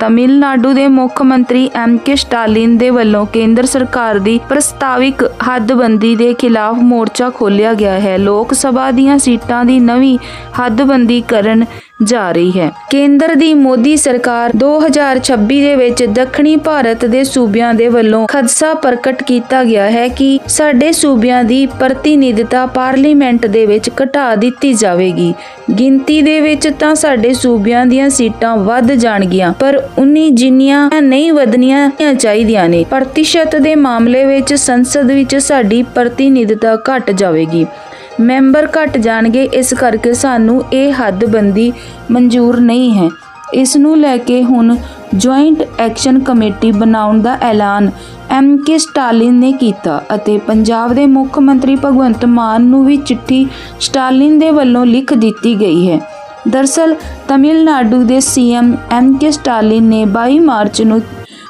ਤਮਿਲਨਾਡੂ ਦੇ ਮੁੱਖ ਮੰਤਰੀ ਐਮ ਕੇ ਸਟਾਲਿਨ ਦੇ ਵੱਲੋਂ ਕੇਂਦਰ ਸਰਕਾਰ ਦੀ ਪ੍ਰਸਤਾਵਿਕ ਹੱਦਬੰਦੀ ਦੇ ਖਿਲਾਫ ਮੋਰਚਾ ਖੋਲ੍ਹਿਆ ਗਿਆ ਹੈ। ਲੋਕ ਸਭਾ ਦੀਆਂ ਸੀਟਾਂ ਦੀ ਨਵੀਂ ਹੱਦਬੰਦੀ ਕਰਨ ਜਾ ਰਹੀ ਹੈ। ਕੇਂਦਰ ਦੀ ਮੋਦੀ ਸਰਕਾਰ 2026 ਦੇ ਵਿੱਚ ਦੱਖਣੀ ਭਾਰਤ ਦੇ ਸੂਬਿਆਂ ਦੇ ਵੱਲੋਂ ਖਦਸ਼ਾ ਪ੍ਰਗਟ ਕੀਤਾ ਗਿਆ ਹੈ ਕਿ ਸਾਡੇ ਸੂਬਿਆਂ ਦੀ ਪ੍ਰਤੀਨਿਧਤਾ ਪਾਰਲੀਮੈਂਟ ਦੇ ਵਿੱਚ ਘਟਾ ਦਿੱਤੀ ਜਾਵੇਗੀ। ਗਿਣਤੀ ਦੇ ਵਿੱਚ ਤਾਂ ਸਾਡੇ ਸੂਬਿਆਂ ਦੀਆਂ ਸੀਟਾਂ ਵੱਧ ਜਾਣਗੀਆਂ, ਪਰ ਉਨੀ ਜਿੰਨੀਆਂ ਨਹੀਂ ਵਧਣੀਆਂ ਚਾਹੀਦੀਆਂ ਨੇ। ਪ੍ਰਤੀਸ਼ਤ ਦੇ ਮਾਮਲੇ ਵਿੱਚ ਸੰਸਦ ਵਿੱਚ ਸਾਡੀ ਪ੍ਰਤੀਨਿਧਤਾ ਘਟ ਜਾਵੇਗੀ। ਮੈਂਬਰ ਘਟ ਜਾਣਗੇ, ਇਸ ਕਰਕੇ ਸਾਨੂੰ ਇਹ ਹੱਦਬੰਦੀ ਮਨਜ਼ੂਰ ਨਹੀਂ ਹੈ। ਇਸ ਨੂੰ ਲੈ ਕੇ ਹੁਣ ਜੁਆਇੰਟ ਐਕਸ਼ਨ ਕਮੇਟੀ ਬਣਾਉਣ ਦਾ ਐਲਾਨ ਐਮ ਕੇ ਸਟਾਲਿਨ ਨੇ ਕੀਤਾ ਅਤੇ ਪੰਜਾਬ ਦੇ ਮੁੱਖ ਮੰਤਰੀ ਭਗਵੰਤ ਮਾਨ ਨੂੰ ਵੀ ਚਿੱਠੀ ਸਟਾਲਿਨ ਦੇ ਵੱਲੋਂ ਲਿਖ ਦਿੱਤੀ ਗਈ ਹੈ। ਦਰਸਲ, ਤਮਿਲਨਾਡੂ ਦੇ ਸੀਐਮ ਐਮ ਕੇ ਸਟਾਲਿਨ ਨੇ 22 ਮਾਰਚ ਨੂੰ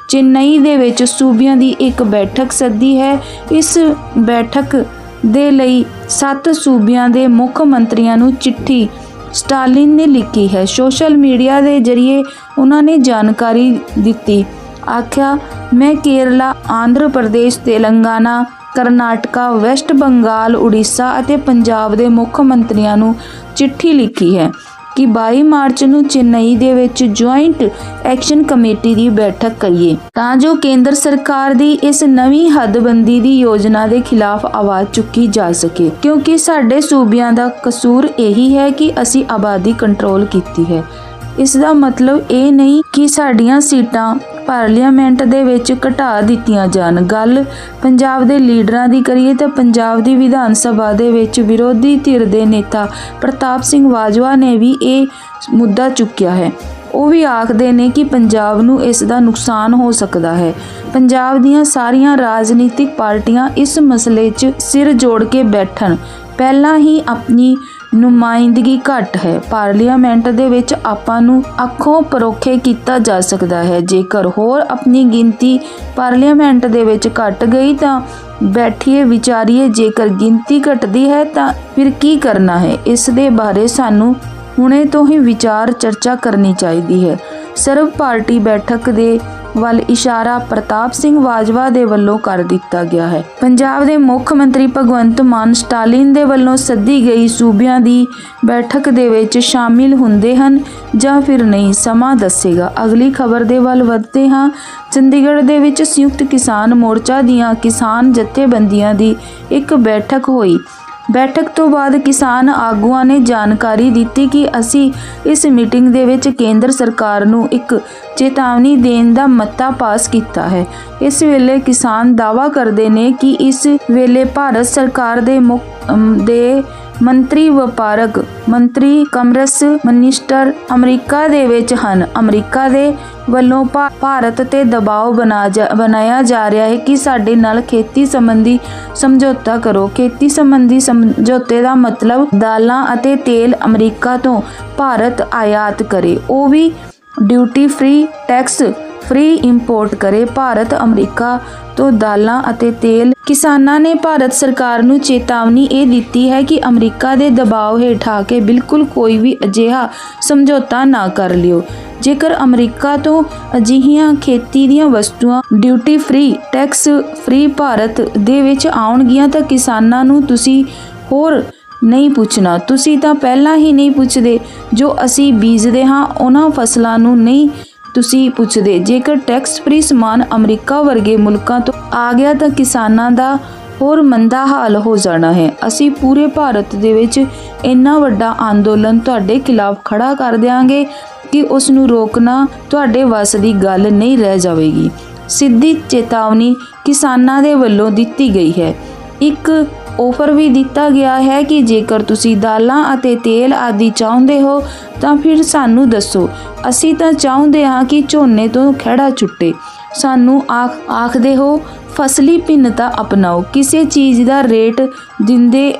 ਚੇਨਈ ਦੇ ਵਿੱਚ ਸੂਬਿਆਂ ਦੀ ਇੱਕ ਬੈਠਕ ਸੱਦੀ ਹੈ। ਇਸ ਬੈਠਕ ਦੇ ਲਈ ਸੱਤ ਸੂਬਿਆਂ ਦੇ ਮੁੱਖ ਮੰਤਰੀਆਂ ਨੂੰ ਚਿੱਠੀ ਸਟਾਲਿਨ ਨੇ ਲਿਖੀ ਹੈ। ਸੋਸ਼ਲ ਮੀਡੀਆ ਦੇ ਜ਼ਰੀਏ ਉਹਨਾਂ ਨੇ ਜਾਣਕਾਰੀ ਦਿੱਤੀ। ਆਖਿਆ, ਮੈਂ ਕੇਰਲਾ, ਆਂਧਰਾ ਪ੍ਰਦੇਸ਼, ਤੇਲੰਗਾਨਾ, ਕਰਨਾਟਕਾ, ਵੈਸਟ ਬੰਗਾਲ, ਉੜੀਸਾ ਅਤੇ ਪੰਜਾਬ ਦੇ ਮੁੱਖ ਮੰਤਰੀਆਂ ਨੂੰ ਚਿੱਠੀ ਲਿਖੀ ਹੈ। ਕਿ 22 ਮਾਰਚ ਨੂੰ ਚੇਨਈ ਦੇ ਵਿੱਚ ਜੁਆਇੰਟ ਐਕਸ਼ਨ ਕਮੇਟੀ ਦੀ ਬੈਠਕ ਕਰੀਏ। ਤਾਂ ਜੋ ਕੇਂਦਰ ਸਰਕਾਰ ਦੀ ਇਸ ਨਵੀਂ ਹੱਦਬੰਦੀ ਦੀ ਯੋਜਨਾ ਦੇ ਖਿਲਾਫ ਆਵਾਜ਼ ਚੁੱਕੀ ਜਾ ਸਕੇ। ਕਿਉਂਕਿ ਸਾਡੇ ਸੂਬਿਆਂ ਦਾ ਕਸੂਰ ਇਹੀ ਹੈ ਕਿ ਅਸੀਂ ਆਬਾਦੀ ਕੰਟਰੋਲ ਕੀਤੀ ਹੈ। ਇਸ ਦਾ ਮਤਲਬ ਇਹ ਨਹੀਂ ਕਿ ਸਾਡੀਆਂ ਸੀਟਾਂ ਪਾਰਲੀਮੈਂਟ ਦੇ ਵਿੱਚ ਘਟਾ ਦਿੱਤੀਆਂ ਜਾਣ। ਗੱਲ ਪੰਜਾਬ ਦੇ ਲੀਡਰਾਂ ਦੀ ਕਰੀਏ ਤਾਂ ਪੰਜਾਬ ਦੀ ਵਿਧਾਨ ਸਭਾ ਦੇ ਵਿੱਚ ਵਿਰੋਧੀ ਧਿਰ ਦੇ ਨੇਤਾ ਪ੍ਰਤਾਪ ਸਿੰਘ ਬਾਜਵਾ ਨੇ ਵੀ ਇਹ ਮੁੱਦਾ ਚੁੱਕਿਆ ਹੈ। ਉਹ ਵੀ ਆਖਦੇ ਨੇ ਕਿ ਪੰਜਾਬ ਨੂੰ ਇਸ ਦਾ ਨੁਕਸਾਨ ਹੋ ਸਕਦਾ ਹੈ। ਪੰਜਾਬ ਦੀਆਂ ਸਾਰੀਆਂ ਰਾਜਨੀਤਿਕ ਪਾਰਟੀਆਂ ਇਸ ਮਸਲੇ 'ਚ ਸਿਰ ਜੋੜ ਕੇ ਬੈਠਣ। ਪਹਿਲਾਂ ਹੀ ਆਪਣੀ ਨੁਮਾਇੰਦਗੀ ਘੱਟ ਹੈ। ਪਾਰਲੀਮੈਂਟ ਦੇ ਵਿੱਚ ਆਪਾਂ ਨੂੰ ਅੱਖੋਂ ਪਰੋਖੇ ਕੀਤਾ ਜਾ ਸਕਦਾ ਹੈ। ਜੇਕਰ ਹੋਰ ਆਪਣੀ ਗਿਣਤੀ ਪਾਰਲੀਮੈਂਟ ਦੇ ਵਿੱਚ ਘਟ ਗਈ ਤਾਂ ਬੈਠੀਏ, ਵਿਚਾਰੀਏ, ਜੇਕਰ ਗਿਣਤੀ ਘਟਦੀ ਹੈ ਤਾਂ ਫਿਰ ਕੀ ਕਰਨਾ ਹੈ? ਇਸ ਦੇ ਬਾਰੇ ਸਾਨੂੰ ਹੁਣੇ ਤੋਂ ਹੀ ਵਿਚਾਰ ਚਰਚਾ ਕਰਨੀ ਚਾਹੀਦੀ ਹੈ। ਸਰਵ ਪਾਰਟੀ ਬੈਠਕ ਦੇ ਵੱਲ ਇਸ਼ਾਰਾ ਪ੍ਰਤਾਪ ਸਿੰਘ ਬਾਜਵਾ ਦੇ ਵੱਲੋਂ ਕਰ ਦਿੱਤਾ ਗਿਆ ਹੈ। ਪੰਜਾਬ ਦੇ ਮੁੱਖ ਮੰਤਰੀ ਭਗਵੰਤ ਮਾਨ ਸਟਾਲਿਨ ਦੇ ਵੱਲੋਂ ਸੱਦੀ ਗਈ ਸੂਬਿਆਂ ਦੀ ਬੈਠਕ ਦੇ ਵਿੱਚ ਸ਼ਾਮਿਲ ਹੁੰਦੇ ਹਨ ਜਾਂ ਫਿਰ ਨਹੀਂ, ਸਮਾਂ ਦੱਸੇਗਾ। ਅਗਲੀ ਖਬਰ ਦੇ ਵੱਲ ਵਧਦੇ ਹਾਂ। ਚੰਡੀਗੜ੍ਹ ਦੇ ਵਿੱਚ ਸੰਯੁਕਤ ਕਿਸਾਨ ਮੋਰਚਾ ਦੀਆਂ ਕਿਸਾਨ ਜਥੇਬੰਦੀਆਂ ਦੀ ਇੱਕ ਬੈਠਕ ਹੋਈ। ਬੈਠਕ ਤੋਂ ਬਾਅਦ ਕਿਸਾਨ ਆਗੂਆਂ ਨੇ ਜਾਣਕਾਰੀ ਦਿੱਤੀ ਕਿ ਅਸੀਂ ਇਸ ਮੀਟਿੰਗ ਦੇ ਵਿੱਚ ਕੇਂਦਰ ਸਰਕਾਰ ਨੂੰ ਇੱਕ ਚੇਤਾਵਨੀ ਦੇਣ ਦਾ ਮਤਾ ਪਾਸ ਕੀਤਾ ਹੈ। ਇਸ ਵੇਲੇ ਕਿਸਾਨ ਦਾਵਾ ਕਰਦੇ ਨੇ ਕਿ ਇਸ ਵੇਲੇ ਭਾਰਤ ਸਰਕਾਰ ਦੇ ਮੁੱਖ ਦੇ ਮੰਤਰੀ ਵਪਾਰਕ ਮੰਤਰੀ ਕਮਰਸ ਮਨਿਸਟਰ ਅਮਰੀਕਾ ਦੇ ਵਿੱਚ ਹਨ। ਅਮਰੀਕਾ ਦੇ ਵੱਲੋਂ ਭਾਰਤ ਤੇ ਦਬਾਅ ਬਣਾ ਜਾ- ਬਣਾਇਆ ਜਾ ਰਿਹਾ ਹੈ ਕਿ ਸਾਡੇ ਨਾਲ ਖੇਤੀ ਸੰਬੰਧੀ ਸਮਝੌਤਾ ਕਰੋ। ਖੇਤੀ ਸੰਬੰਧੀ ਸਮਝੌਤੇ ਦਾ ਮਤਲਬ ਦਾਲਾਂ ਅਤੇ ਤੇਲ ਅਮਰੀਕਾ ਤੋਂ ਭਾਰਤ ਆਯਾਤ ਕਰੇ। ਉਹ ਵੀ duty free tax free import ਕਰੇ ਭਾਰਤ, ਅਮਰੀਕਾ ਤੋਂ ਦਾਲਾਂ ਅਤੇ ਤੇਲ। ਕਿਸਾਨਾਂ ਨੇ ਭਾਰਤ ਸਰਕਾਰ ਨੂੰ ਚੇਤਾਵਨੀ ਇਹ ਦਿੱਤੀ ਹੈ ਕਿ ਅਮਰੀਕਾ ਦੇ ਦਬਾਅ ਹੇਠ ਆ ਕੇ ਬਿਲਕੁਲ ਕੋਈ ਵੀ ਅਜਿਹਾ ਸਮਝੌਤਾ ਨਾ ਕਰ ਲਿਓ। ਜੇਕਰ ਅਮਰੀਕਾ ਤੋਂ ਅਜਿਹੀਆਂ ਖੇਤੀ ਦੀਆਂ ਵਸਤੂਆਂ duty free tax free Bharat ਦੇ ਵਿੱਚ ਆਉਣਗੀਆਂ ਤਾਂ ਕਿਸਾਨਾਂ ਨੂੰ ਤੁਸੀਂ ਹੋਰ ਨਹੀਂ ਪੁੱਛਣਾ। ਤੁਸੀਂ ਤਾਂ ਪਹਿਲਾਂ ਹੀ ਨਹੀਂ ਪੁੱਛਦੇ ਜੋ ਅਸੀਂ ਬੀਜਦੇ ਹਾਂ, ਉਹਨਾਂ ਫਸਲਾਂ ਨੂੰ ਨਹੀਂ ਤੁਸੀਂ ਪੁੱਛਦੇ, ਜੇਕਰ ਟੈਕਸ ਫ੍ਰੀ ਸਮਾਨ ਅਮਰੀਕਾ ਵਰਗੇ ਮੁਲਕਾਂ ਤੋਂ ਆ ਗਿਆ ਤਾਂ ਕਿਸਾਨਾਂ ਦਾ ਹੋਰ ਮੰਦਾ ਹਾਲ ਹੋ ਜਾਣਾ ਹੈ। ਅਸੀਂ ਪੂਰੇ ਭਾਰਤ ਦੇ ਵਿੱਚ ਇੰਨਾ ਵੱਡਾ ਅੰਦੋਲਨ ਤੁਹਾਡੇ ਖਿਲਾਫ ਖੜਾ ਕਰ ਦਿਆਂਗੇ ਕਿ ਉਸ ਨੂੰ ਰੋਕਣਾ ਤੁਹਾਡੇ ਵੱਸ ਦੀ ਗੱਲ ਨਹੀਂ ਰਹਿ ਜਾਵੇਗੀ। ਸਿੱਧੀ ਚੇਤਾਵਨੀ ਕਿਸਾਨਾਂ ਦੇ ਵੱਲੋਂ ਦਿੱਤੀ ਗਈ ਹੈ। ਇੱਕ ਆਫਰ ਵੀ ਦਿੱਤਾ ਗਿਆ ਹੈ ਕਿ ਜੇਕਰ ਤੁਸੀਂ ਦਾਲਾਂ ਅਤੇ ਤੇਲ ਆਦਿ ਚਾਹੁੰਦੇ ਹੋ, ਤਾਂ ਫਿਰ ਸਾਨੂੰ ਦੱਸੋ। ਅਸੀਂ ਤਾਂ ਚਾਹੁੰਦੇ ਹਾਂ ਕਿ ਝੋਨੇ ਤੋਂ ਖੜਾ ਛੁੱਟੇ। ਸਾਨੂੰ ਆਖ, ਆਖਦੇ ਹੋ, ਫਸਲੀ ਭਿੰਨਤਾ ਅਪਣਾਓ। ਕਿਸੇ ਚੀਜ਼ ਦਾ ਰੇਟ ਦਿੰਦੇ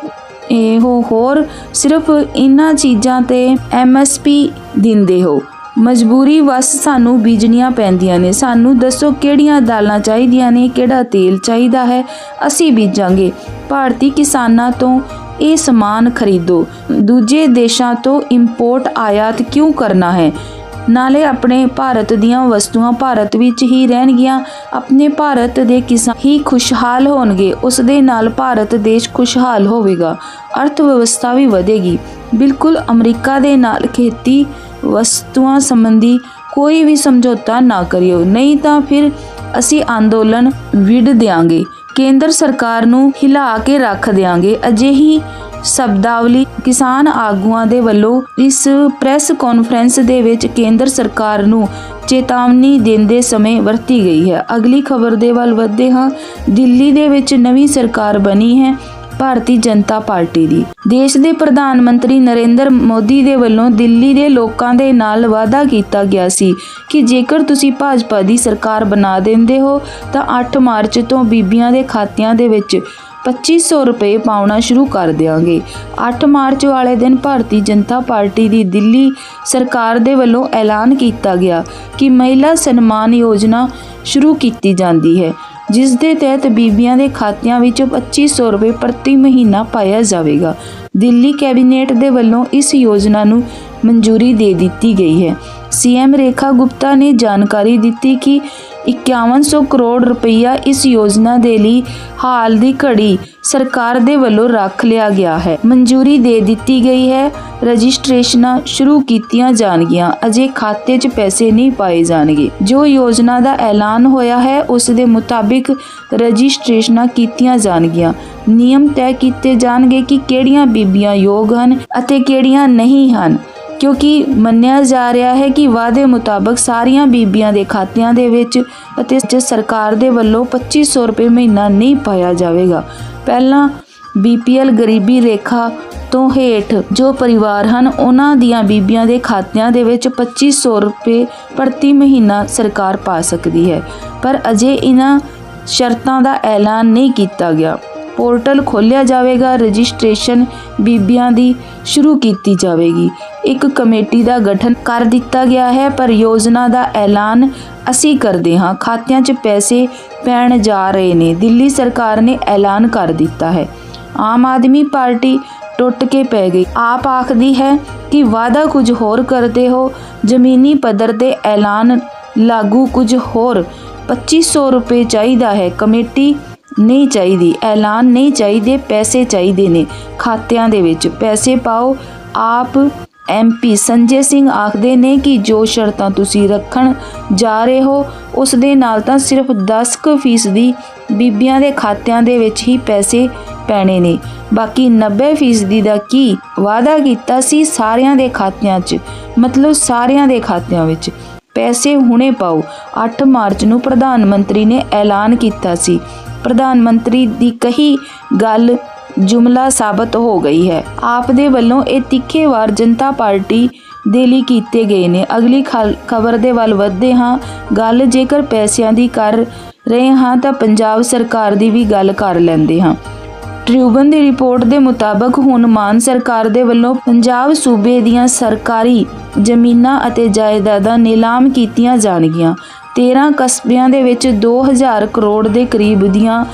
ਇਹੋ ਹੋਰ ਸਿਰਫ ਇਨ੍ਹਾਂ ਚੀਜ਼ਾਂ ਤੇ ਐਮਐਸਪੀ ਦਿੰਦੇ ਹੋ। ਮਜਬੂਰੀ ਵਸ ਸਾਨੂੰ ਬੀਜਣੀਆਂ ਪੈਂਦੀਆਂ ਨੇ। ਸਾਨੂੰ ਦੱਸੋ ਕਿਹੜੀਆਂ ਦਾਲਾਂ ਚਾਹੀਦੀਆਂ ਨੇ, ਕਿਹੜਾ ਤੇਲ ਚਾਹੀਦਾ ਹੈ। ਅਸੀਂ ਬੀਜਾਂਗੇ। ਭਾਰਤੀ ਕਿਸਾਨਾਂ ਤੋਂ ਇਹ ਸਮਾਨ ਖਰੀਦੋ। ਦੂਜੇ ਦੇਸ਼ਾਂ ਤੋਂ ਇੰਪੋਰਟ ਆਯਾਤ ਕਿਉਂ ਕਰਨਾ ਹੈ? ਨਾਲੇ ਆਪਣੇ ਭਾਰਤ ਦੀਆਂ ਵਸਤੂਆਂ ਭਾਰਤ ਵਿੱਚ ਹੀ ਰਹਿਣਗੀਆਂ। ਆਪਣੇ ਭਾਰਤ ਦੇ ਕਿਸਾਨ ਹੀ ਖੁਸ਼ਹਾਲ ਹੋਣਗੇ। ਉਸ ਦੇ ਨਾਲ ਭਾਰਤ ਦੇਸ਼ ਖੁਸ਼ਹਾਲ ਹੋਵੇਗਾ। ਅਰਥ ਵਿਵਸਥਾ ਵੀ ਵਧੇਗੀ। ਬਿਲਕੁਲ ਅਮਰੀਕਾ ਦੇ ਨਾਲ ਖੇਤੀ ਵਸਤੂਆਂ ਸੰਬੰਧੀ ਕੋਈ ਵੀ ਸਮਝੌਤਾ ਨਾ ਕਰਿਓ। ਨਹੀਂ ਤਾਂ ਫਿਰ ਅਸੀਂ ਅੰਦੋਲਨ ਵਿੜ ਦਿਆਂਗੇ। ਕੇਂਦਰ ਸਰਕਾਰ ਨੂੰ ਹਿਲਾ ਕੇ ਰੱਖ ਦਿਆਂਗੇ। ਅਜਿਹੀ ਸ਼ਬਦਾਵਲੀ ਕਿਸਾਨ ਆਗੂਆਂ ਦੇ ਵੱਲੋਂ ਇਸ ਪ੍ਰੈਸ ਕਾਨਫਰੰਸ ਦੇ ਵਿੱਚ ਕੇਂਦਰ ਸਰਕਾਰ ਨੂੰ ਚੇਤਾਵਨੀ ਦਿੰਦੇ ਸਮੇਂ ਵਰਤੀ ਗਈ ਹੈ। ਅਗਲੀ ਖਬਰ ਦੇ ਵੱਲ ਵਧਦੇ ਹਾਂ। ਦਿੱਲੀ ਦੇ ਵਿੱਚ ਨਵੀਂ ਸਰਕਾਰ ਬਣੀ ਹੈ। ਭਾਰਤੀ ਜਨਤਾ ਪਾਰਟੀ ਦੀ। ਦੇਸ਼ ਦੇ ਪ੍ਰਧਾਨ ਮੰਤਰੀ ਨਰਿੰਦਰ ਮੋਦੀ ਦੇ ਵੱਲੋਂ ਦਿੱਲੀ ਦੇ ਲੋਕਾਂ ਦੇ ਨਾਲ ਵਾਅਦਾ ਕੀਤਾ ਗਿਆ ਸੀ ਕਿ ਜੇਕਰ ਤੁਸੀਂ ਭਾਜਪਾ ਦੀ ਸਰਕਾਰ ਬਣਾ ਦਿੰਦੇ ਹੋ, ਤਾਂ 8 ਮਾਰਚ ਤੋਂ ਬੀਬੀਆਂ ਦੇ ਖਾਤਿਆਂ ਦੇ ਵਿੱਚ 2500 ਰੁਪਏ ਪਾਉਣਾ ਸ਼ੁਰੂ ਕਰ ਦੇਵਾਂਗੇ 8 ਮਾਰਚ ਵਾਲੇ ਦਿਨ ਭਾਰਤੀ ਜਨਤਾ ਪਾਰਟੀ ਦੀ ਦਿੱਲੀ ਸਰਕਾਰ ਦੇ ਵੱਲੋਂ ਐਲਾਨ ਕੀਤਾ ਗਿਆ ਕਿ ਮਹਿਲਾ ਸਨਮਾਨ ਯੋਜਨਾ ਸ਼ੁਰੂ ਕੀਤੀ ਜਾਂਦੀ ਹੈ। ਜਿਸ ਦੇ ਤਹਿਤ ਬੀਬੀਆਂ ਦੇ ਖਾਤਿਆਂ ਵਿੱਚ 2500 ਰੁਪਏ ਪ੍ਰਤੀ ਮਹੀਨਾ ਪਾਇਆ ਜਾਵੇਗਾ। ਦਿੱਲੀ ਕੈਬਨਿਟ ਦੇ ਵੱਲੋਂ ਇਸ ਯੋਜਨਾ ਨੂੰ ਮਨਜ਼ੂਰੀ ਦੇ ਦਿੱਤੀ ਗਈ ਹੈ। ਸੀਐਮ ਰੇਖਾ ਗੁਪਤਾ ਨੇ ਜਾਣਕਾਰੀ ਦਿੱਤੀ ਕਿ 5100 ਕਰੋੜ ਰੁਪਈਆ ਇਸ ਯੋਜਨਾ ਦੇ ਲਈ ਹਾਲ ਦੀ ਘੜੀ ਸਰਕਾਰ ਦੇ ਵੱਲੋਂ ਰੱਖ ਲਿਆ ਗਿਆ ਹੈ। ਮਨਜ਼ੂਰੀ ਦੇ ਦਿੱਤੀ ਗਈ ਹੈ। ਰਜਿਸਟ੍ਰੇਸ਼ਨਾਂ ਸ਼ੁਰੂ ਕੀਤੀਆਂ ਜਾਣਗੀਆਂ। ਅਜੇ ਖਾਤੇ 'ਚ ਪੈਸੇ ਨਹੀਂ ਪਾਏ ਜਾਣਗੇ। ਜੋ ਯੋਜਨਾ ਦਾ ਐਲਾਨ ਹੋਇਆ ਹੈ, ਉਸ ਦੇ ਮੁਤਾਬਿਕ ਰਜਿਸਟ੍ਰੇਸ਼ਨਾਂ ਕੀਤੀਆਂ ਜਾਣਗੀਆਂ। ਨਿਯਮ ਤੈਅ ਕੀਤੇ ਜਾਣਗੇ ਕਿ ਕਿਹੜੀਆਂ ਬੀਬੀਆਂ ਯੋਗ ਹਨ ਅਤੇ ਕਿਹੜੀਆਂ ਨਹੀਂ ਹਨ। ਕਿਉਂਕਿ ਮੰਨਿਆ ਜਾ ਰਿਹਾ ਹੈ ਕਿ ਵਾਅਦੇ ਮੁਤਾਬਕ ਸਾਰੀਆਂ ਬੀਬੀਆਂ ਦੇ ਖਾਤਿਆਂ ਦੇ ਵਿੱਚ ਅਤੇ ਜ ਸਰਕਾਰ ਦੇ ਵੱਲੋਂ 2500 ਰੁਪਏ ਮਹੀਨਾ ਨਹੀਂ ਪਾਇਆ ਜਾਵੇਗਾ। ਪਹਿਲਾਂ ਬੀਪੀਐਲ ਗਰੀਬੀ ਰੇਖਾ ਤੋਂ ਹੇਠ ਜੋ ਪਰਿਵਾਰ ਹਨ, ਉਹਨਾਂ ਦੀਆਂ ਬੀਬੀਆਂ ਦੇ ਖਾਤਿਆਂ ਦੇ ਵਿੱਚ 2500 ਰੁਪਏ ਪ੍ਰਤੀ ਮਹੀਨਾ ਸਰਕਾਰ ਪਾ ਸਕਦੀ ਹੈ। ਪਰ ਅਜੇ ਇਹਨਾਂ ਸ਼ਰਤਾਂ ਦਾ ਐਲਾਨ ਨਹੀਂ ਕੀਤਾ ਗਿਆ। ਪੋਰਟਲ ਖੋਲ੍ਹਿਆ ਜਾਵੇਗਾ, ਰਜਿਸਟ੍ਰੇਸ਼ਨ ਬੀਬੀਆਂ ਦੀ ਸ਼ੁਰੂ ਕੀਤੀ ਜਾਵੇਗੀ। ਇੱਕ ਕਮੇਟੀ ਦਾ ਗਠਨ ਕਰ ਦਿੱਤਾ ਗਿਆ ਹੈ, ਪਰ ਯੋਜਨਾ ਦਾ ਐਲਾਨ ਅਸੀਂ ਕਰਦੇ ਹਾਂ। ਖਾਤਿਆਂ 'ਚ ਪੈਸੇ ਪੈਣ ਜਾ ਰਹੇ ਨੇ। ਦਿੱਲੀ ਸਰਕਾਰ ਨੇ ਐਲਾਨ ਕਰ ਦਿੱਤਾ ਹੈ। ਆਮ ਆਦਮੀ ਪਾਰਟੀ ਟੁੱਟ ਕੇ ਪੈ ਗਈ। ਆਪ ਆਖਦੀ ਹੈ ਕਿ ਵਾਅਦਾ ਕੁਝ ਹੋਰ ਕਰਦੇ ਹੋ। ਜ਼ਮੀਨੀ ਪੱਧਰ ਤੇ ਐਲਾਨ ਲਾਗੂ ਕੁਝ ਹੋਰ। 2500 ਰੁਪਏ ਚਾਹੀਦਾ ਹੈ। ਕਮੇਟੀ ਨਹੀਂ ਚਾਹੀਦੀ, ਐਲਾਨ ਨਹੀਂ ਚਾਹੀਦੇ, ਪੈਸੇ ਚਾਹੀਦੇ ਨੇ। ਖਾਤਿਆਂ ਦੇ ਵਿੱਚ ਪੈਸੇ ਪਾਓ। ਆਪ ਐਮਪੀ ਸੰਜੇ ਸਿੰਘ ਆਖਦੇ ਨੇ ਕਿ ਜੋ ਸ਼ਰਤਾਂ ਤੁਸੀਂ ਰੱਖਣ ਜਾ ਰਹੇ ਹੋ, ਉਸ ਦੇ ਨਾਲ ਤਾਂ ਸਿਰਫ 10 ਕੁ ਫੀਸਦੀ ਬੀਬੀਆਂ ਦੇ ਖਾਤਿਆਂ ਦੇ ਵਿੱਚ ਹੀ ਪੈਸੇ ਪੈਣੇ ਨੇ। ਬਾਕੀ 90 ਫੀਸਦੀ ਦਾ ਕੀ ਵਾਅਦਾ ਕੀਤਾ ਸੀ ਸਾਰਿਆਂ ਦੇ ਖਾਤਿਆਂ 'ਚ? ਮਤਲਬ ਸਾਰਿਆਂ ਦੇ ਖਾਤਿਆਂ ਵਿੱਚ। ਪੈਸੇ ਹੁਣੇ ਪਾਓ। 8 ਮਾਰਚ ਨੂੰ ਪ੍ਰਧਾਨ ਮੰਤਰੀ ਨੇ ਐਲਾਨ ਕੀਤਾ ਸੀ। ਪ੍ਰਧਾਨ ਮੰਤਰੀ ਦੀ ਕਹੀ ਗੱਲ ਜੁਮਲਾ ਸਾਬਤ ਹੋ ਗਈ ਹੈ। ਆਪ ਦੇ ਵੱਲੋਂ ਇਹ ਤਿੱਖੇ ਵਾਰ ਜਨਤਾ ਪਾਰਟੀ ਦੇ ਲਈ ਕੀਤੇ ਗਏ ਨੇ। ਅਗਲੀ ਖਬਰ ਦੇ ਵੱਲ ਵਧਦੇ ਹਾਂ। ਗੱਲ ਜੇਕਰ ਪੈਸਿਆਂ ਦੀ ਕਰ ਰਹੇ ਹਾਂ ਤਾਂ ਪੰਜਾਬ ਸਰਕਾਰ ਦੀ ਵੀ ਗੱਲ ਕਰ ਲੈਂਦੇ ਹਾਂ। ਟ੍ਰਿਬਿਊਨ ਦੀ ਰਿਪੋਰਟ ਦੇ ਮੁਤਾਬਕ ਹੁਣ ਮਾਨ ਸਰਕਾਰ ਦੇ ਵੱਲੋਂ ਪੰਜਾਬ ਸੂਬੇ ਦੀਆਂ ਸਰਕਾਰੀ ਜ਼ਮੀਨਾਂ ਅਤੇ ਜਾਇਦਾਦਾਂ ਨਿਲਾਮ ਕੀਤੀਆਂ ਜਾਣਗੀਆਂ। 13 ਕਸਬਿਆਂ ਦੇ ਵਿੱਚ 2000 ਕਰੋੜ ਦੇ ਕਰੀਬ ਦੀਆਂ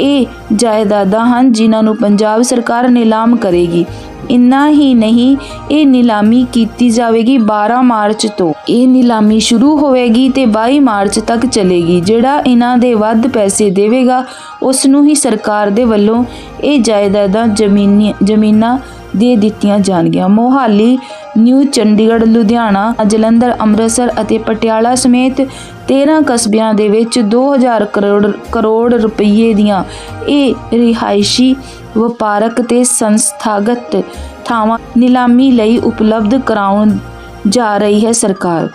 ਇਹ ਜਾਇਦਾਦਾਂ ਹਨ, ਜਿਨ੍ਹਾਂ ਨੂੰ ਪੰਜਾਬ ਸਰਕਾਰ ਨਿਲਾਮ ਕਰੇਗੀ। ਇੰਨਾ ਹੀ ਨਹੀਂ, ਇਹ ਨਿਲਾਮੀ ਕੀਤੀ ਜਾਵੇਗੀ 12 ਮਾਰਚ ਤੋਂ। ਇਹ ਨਿਲਾਮੀ ਸ਼ੁਰੂ ਹੋਵੇਗੀ ਤੇ 22 ਮਾਰਚ ਤੱਕ ਚੱਲੇਗੀ। ਜਿਹੜਾ ਇਹਨਾਂ ਦੇ ਵੱਧ ਪੈਸੇ ਦੇਵੇਗਾ, ਉਸ ਨੂੰ ਹੀ ਸਰਕਾਰ ਦੇ ਵੱਲੋਂ ਇਹ ਜਾਇਦਾਦਾਂ ਜ਼ਮੀਨੀ, ਜ਼ਮੀਨਾਂ ਦੇ ਦਿੱਤੀਆਂ ਜਾਣਗੀਆਂ। ਮੋਹਾਲੀ, ਨਿਊ ਚੰਡੀਗੜ੍ਹ, ਲੁਧਿਆਣਾ, ਜਲੰਧਰ, ਅੰਮ੍ਰਿਤਸਰ ਅਤੇ ਪਟਿਆਲਾ ਸਮੇਤ 13 ਕਸਬਿਆਂ ਦੇ ਵਿੱਚ 2000 ਕਰੋੜ ਕਰੋੜ ਰੁਪਏ ਦੀਆਂ ਇਹ ਰਿਹਾਇਸ਼ੀ ਵਪਾਰਕ ਤੇ ਸੰਸਥਾਗਤ ਥਾਵਾਂ ਨਿਲਾਮੀ ਲਈ ਉਪਲਬਧ ਕਰਾਉਣ ਜਾ ਰਹੀ ਹੈ ਸਰਕਾਰ।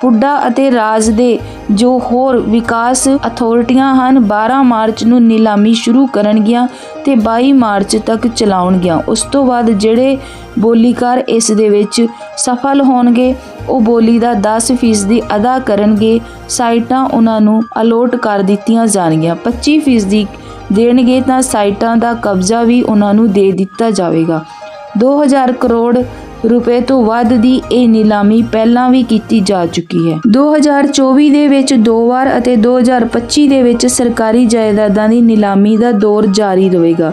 ਪੁੱਡਾ ਅਤੇ ਰਾਜ ਦੇ ਜੋ ਹੋਰ ਵਿਕਾਸ ਅਥਾਰਟੀਆਂ ਹਨ 12 ਮਾਰਚ ਨੂੰ ਨਿਲਾਮੀ ਸ਼ੁਰੂ ਕਰਨਗੀਆਂ ਤੇ 22 ਮਾਰਚ ਤੱਕ ਚਲਾਉਣਗੀਆਂ। ਉਸ ਤੋਂ ਬਾਅਦ ਜਿਹੜੇ ਬੋਲੀਕਾਰ ਇਸ ਦੇ ਵਿੱਚ ਸਫਲ ਹੋਣਗੇ, ਉਹ ਬੋਲੀ ਦਾ 10% ਅਦਾ ਕਰਨਗੇ, ਸਾਈਟਾਂ ਉਹਨਾਂ ਨੂੰ ਅਲੋਟ ਕਰ ਦਿੱਤੀਆਂ ਜਾਣਗੀਆਂ। 25% ਦੇਣਗੇ ਤਾਂ ਸਾਈਟਾਂ ਦਾ ਕਬਜ਼ਾ ਵੀ ਉਹਨਾਂ ਨੂੰ ਦੇ ਦਿੱਤਾ ਜਾਵੇਗਾ। 2000 ਕਰੋੜ ਰੁਪਏ ਤੋਂ ਵੱਧ ਦੀ ਇਹ ਨਿਲਾਮੀ ਪਹਿਲਾਂ ਵੀ ਕੀਤੀ ਜਾ ਚੁੱਕੀ ਹੈ। 2024 ਦੇ ਵਿੱਚ ਦੋ ਵਾਰ ਅਤੇ 2025 ਦੇ ਵਿੱਚ ਸਰਕਾਰੀ ਜਾਇਦਾਦਾਂ ਦੀ ਨਿਲਾਮੀ ਦਾ ਦੌਰ ਜਾਰੀ ਰਹੇਗਾ।